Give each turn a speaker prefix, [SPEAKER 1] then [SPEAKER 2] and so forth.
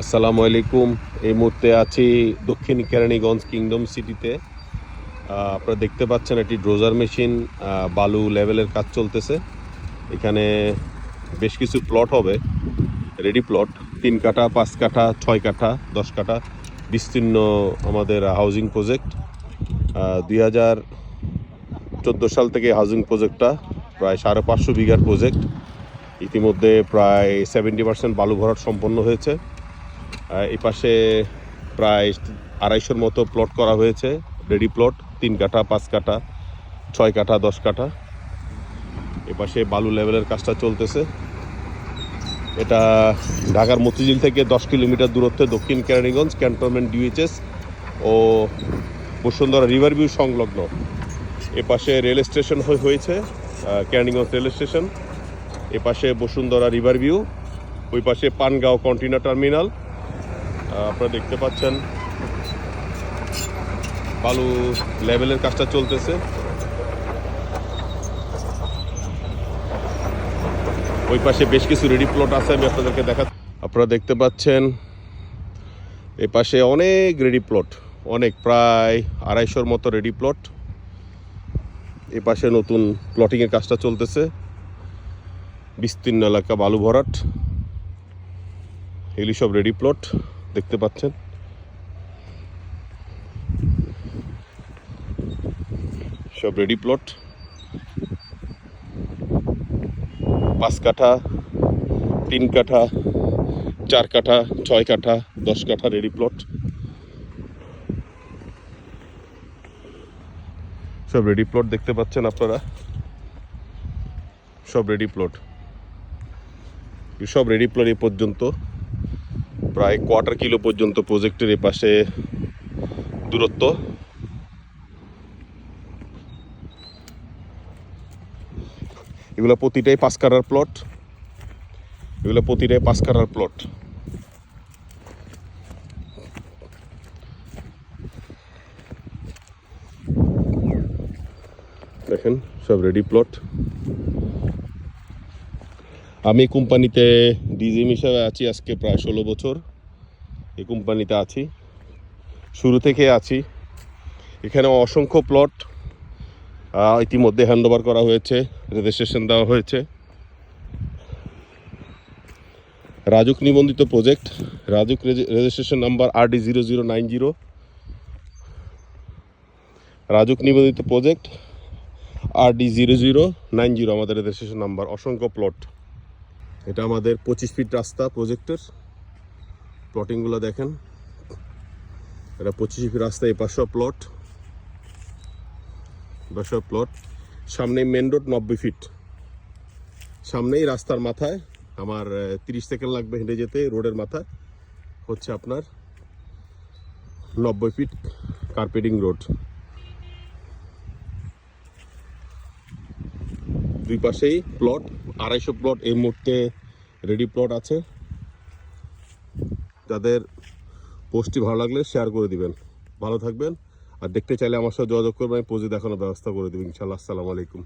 [SPEAKER 1] আসসালামু আলাইকুম। এই মুহূর্তে আছি দক্ষিণ কেরানীগঞ্জ কিংডম সিটিতে আপনারা দেখতে পাচ্ছেন একটি ড্রোজার মেশিন বালু লেভেলের কাজ চলতেছে। এখানে বেশ কিছু প্লট হবে রেডি প্লট তিন কাঠা, পাঁচ কাঠা, ছয় কাঠা, দশ কাঠা। বিস্তীর্ণ আমাদের হাউজিং প্রজেক্ট দুই হাজার চোদ্দ সাল থেকে হাউজিং প্রজেক্টটা প্রায় সাড়ে পাঁচশো বিঘার প্রজেক্ট ইতিমধ্যে প্রায় সেভেন্টি পার্সেন্ট বালু ভরাট সম্পন্ন হয়েছে। এই পাশে প্রায় আড়াইশোর মতো প্লট করা হয়েছে রেডি প্লট তিন কাঠা পাঁচ কাঠা ছয় কাঠা দশ কাঠা। এ পাশে বালু লেভেলের কাজটা চলতেছে। এটা ঢাকার মতিঝিল থেকে দশ কিলোমিটার দূরত্বে দক্ষিণ কেরানীগঞ্জ ক্যান্টনমেন্ট ডিউএইচএস ও বসুন্ধরা রিভার ভিউ সংলগ্ন। এ পাশে রেল স্টেশন হয়ে- হয়েছে আহ, কেরানীগঞ্জ রেল স্টেশন এ পাশে বসুন্ধরা রিভার ভিউ। ওই পাশে পানগাঁও কন্টেনার টার্মিনাল আপনারা দেখতে পাচ্ছেন। বালু লেভেলের কাজটা চলতেছে। ওই পাশে বেশ কিছু রেডি প্লট আছে, আমি আপনাদেরকে দেখা আপনারা দেখতে পাচ্ছেন এ পাশে অনেক রেডি প্লট অনেক, প্রায় আড়াইশোর মতো রেডি প্লট এ পাশে নতুন প্লটিংয়ের কাজটা চলতেছে। বিস্তীর্ণ এলাকা বালু ভরাট। এগুলি সব রেডি প্লট দেখতে পাচ্ছেন। সব রেডি প্লট পাঁচ কাঠা, তিন কাঠা, চার কাঠা, ছয় কাঠা, দশ কাঠা রেডি প্লট সব রেডি প্লট দেখতে পাচ্ছেন আপনারা। সব রেডি প্লট সব রেডি প্লট এ পর্যন্ত। প্রায় কোয়ার্টার কিলো পর্যন্ত প্রজেক্টের এ পাশে দূরত্ব। এগুলো প্রতিটাই পাঁচ কাটার প্লট এগুলো প্রতিটাই পাঁচ কাটার প্লট দেখেন, সব রেডি প্লট আমি কোম্পানিতে ডিজিএম হিসাবে আছি আজকে প্রায় ষোলো বছর। এই কোম্পানিতে আছি। শুরু থেকে আছি। এখানে অসংখ্য প্লট ইতিমধ্যে হ্যান্ডওভার করা হয়েছে, রেজিস্ট্রেশন দেওয়া হয়েছে। রাজুক নিবন্ধিত project, RAJUK registration number R D zero zero nine zero. RAJUK নিবন্ধিত project R D zero zero nine zero, আমাদের রেজিস্ট্রেশন নাম্বার। অসংখ্য প্লট। এটা আমাদের পঁচিশ ফিট রাস্তা প্রজেক্টের প্লটিংগুলো দেখেন। এটা পঁচিশ ফিট রাস্তা, এই পাশে প্লট বাসা প্লট সামনে মেন রোড নব্বই ফিট সামনেই রাস্তার মাথায় আমার তিরিশ সেকেন্ড লাগবে হেঁটে যেতে রোডের মাথায়। হচ্ছে আপনার নব্বই ফিট কার্পেটিং রোড দুই পাশেই প্লট আড়াইশো প্লট এই মুহূর্তে রেডি প্লট আছে। যাদের পোস্টটি ভালো লাগলে শেয়ার করে দিবেন। ভালো থাকবেন। আর দেখতে চাইলে আমার সাথে যোগাযোগ করবেন, আমি পোজে দেখানোর ব্যবস্থা করে দেবেন ইনশাল্লাহ আসসালামু আলাইকুম।